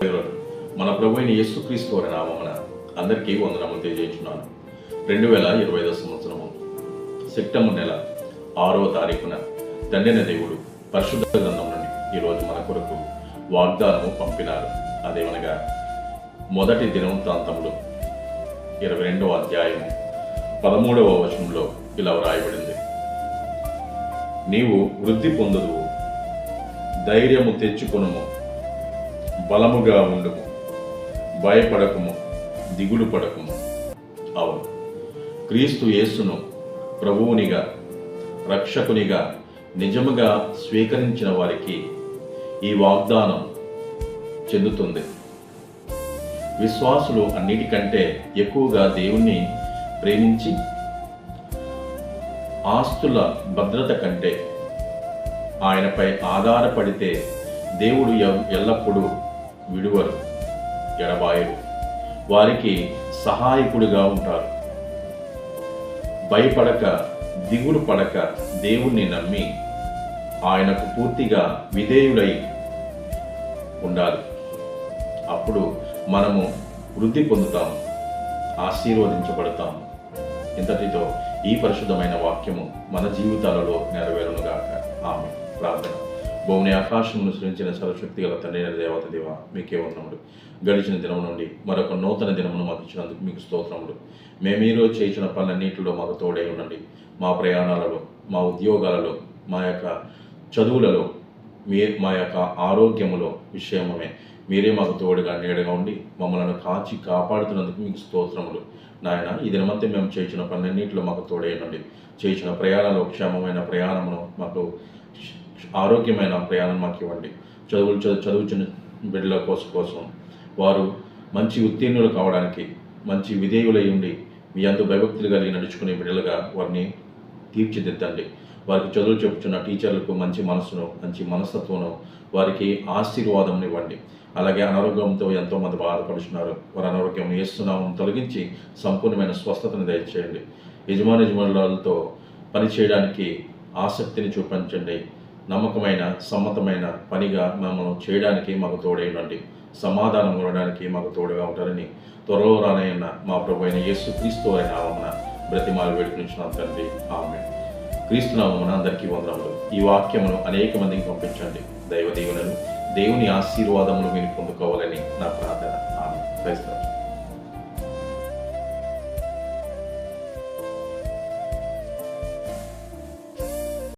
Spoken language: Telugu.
మన ప్రభు అయిన యేసుక్రీస్తు వారి నామమున అందరికీ వందనములు తెలియజేస్తున్నాను. రెండు వేల ఇరవై ఐదో సంవత్సరము సెప్టెంబర్ నెల ఆరవ తారీఖున తండ్రిన దేవుడు పరిశుద్ధ గ్రంథం నుండి ఈరోజు మన కొరకు వాగ్దానము పంపినారు. అదేమనగా మొదటి దినవృత్తాంతములు ఇరవై రెండవ అధ్యాయము పదమూడవ వచనంలో ఇలా వ్రాయబడింది. నీవు వృద్ధి పొందుదువు ధైర్యము తెచ్చుకొనుము బలముగా ఉండుము. భయపడకుము. దిగులు పడకుము. అవును. క్రీస్తు యేసును ప్రభువునిగా రక్షకునిగా నిజముగా స్వీకరించిన వారికి ఈ వాగ్దానం చెందుతుంది. విశ్వాసులు అన్నిటికంటే ఎక్కువగా దేవుణ్ణి ప్రేమించి ఆస్తుల భద్రత కంటే ఆయనపై ఆధారపడితే దేవుడు ఎల్లప్పుడూ విడువరు ఎడబాయరు. వారికి సహాయకుడిగా ఉంటారు. భయపడక దిగులు పడక దేవుణ్ణి నమ్మి ఆయనకు పూర్తిగా విధేయుడై ఉండాలి. అప్పుడు మనము వృద్ధి పొందుతాం ఆశీర్వదించబడతాం ఇంతటితో ఈ పరిశుద్ధమైన వాక్యము మన జీవితాలలో నెరవేరునుగాక. ఆమె ప్రార్థన. భూమిని ఆకాశమును సృష్టించిన సర్వశక్తి గల తండ్రి దేవత దేవ మీకే వందనముడు గడిచిన దినం నుండి మరొక నూతన దినమును మాకు ఇచ్చినందుకు మీకు స్తోత్రములు. మేము ఈరోజు చేసిన పనులన్నింటిలో మాకు తోడై ఉండండి. మా ప్రయాణాలలో మా ఉద్యోగాలలో మా యొక్క చదువులలో మీ మా యొక్క ఆరోగ్యములో విషయమే మీరే మాకు తోడుగా నీడగా ఉండి మమ్మల్ని కాచి కాపాడుతున్నందుకు మీకు స్తోత్రములు. నాయన ఈ దినమంతా మేము చేసిన పనులన్నింటిలో మాకు తోడేయండి చేసిన ప్రయాణాలు క్షేమమైన ప్రయాణమును మాకు ఆరోగ్యమైన ప్రయాణం మాకు ఇవ్వండి. చదువులు చదువు చదువుచున్న బిడ్డల కోసం కోసం వారు మంచి ఉత్తీర్ణులు కావడానికి మంచి విధేయులై ఉండి మీ అందు భయభక్తులు కలిగి నడుచుకునే బిడ్డలుగా వారిని తీర్చిదిద్దండి. వారికి చదువులు చెప్పుచున్న టీచర్లకు మంచి మనసును మంచి మనస్తత్వను వారికి ఆశీర్వాదం ఇవ్వండి. అలాగే అనారోగ్యంతో ఎంతో మంది వారి అనారోగ్యం వేస్తున్నామని తొలగించి సంపూర్ణమైన స్వస్థతను దయచేయండి. యజమాని యజమానులతో పనిచేయడానికి ఆసక్తిని చూపించండి. నమ్మకమైన సమ్మతమైన పనిగా మమ్మల్ని చేయడానికి మాకు తోడైనండి సమాధానం ఉండడానికి మాకు తోడుగా ఉంటారని త్వరలో రానయ్యన్న మా ప్రభు అయిన యేసు క్రీస్తు అయిన నామమున బ్రతిమాలు వేడుకునిచ్చిన తండ్రి. ఆమె క్రీస్తు నామమున అందరికీ వందనములు. ఈ వాక్యమును అనేక మందికి పంపించండి. దైవ దేవులను దేవుని ఆశీర్వాదములు మీరు పొందుకోవాలని నా ప్రార్థన. ఆమె క్రైస్తవం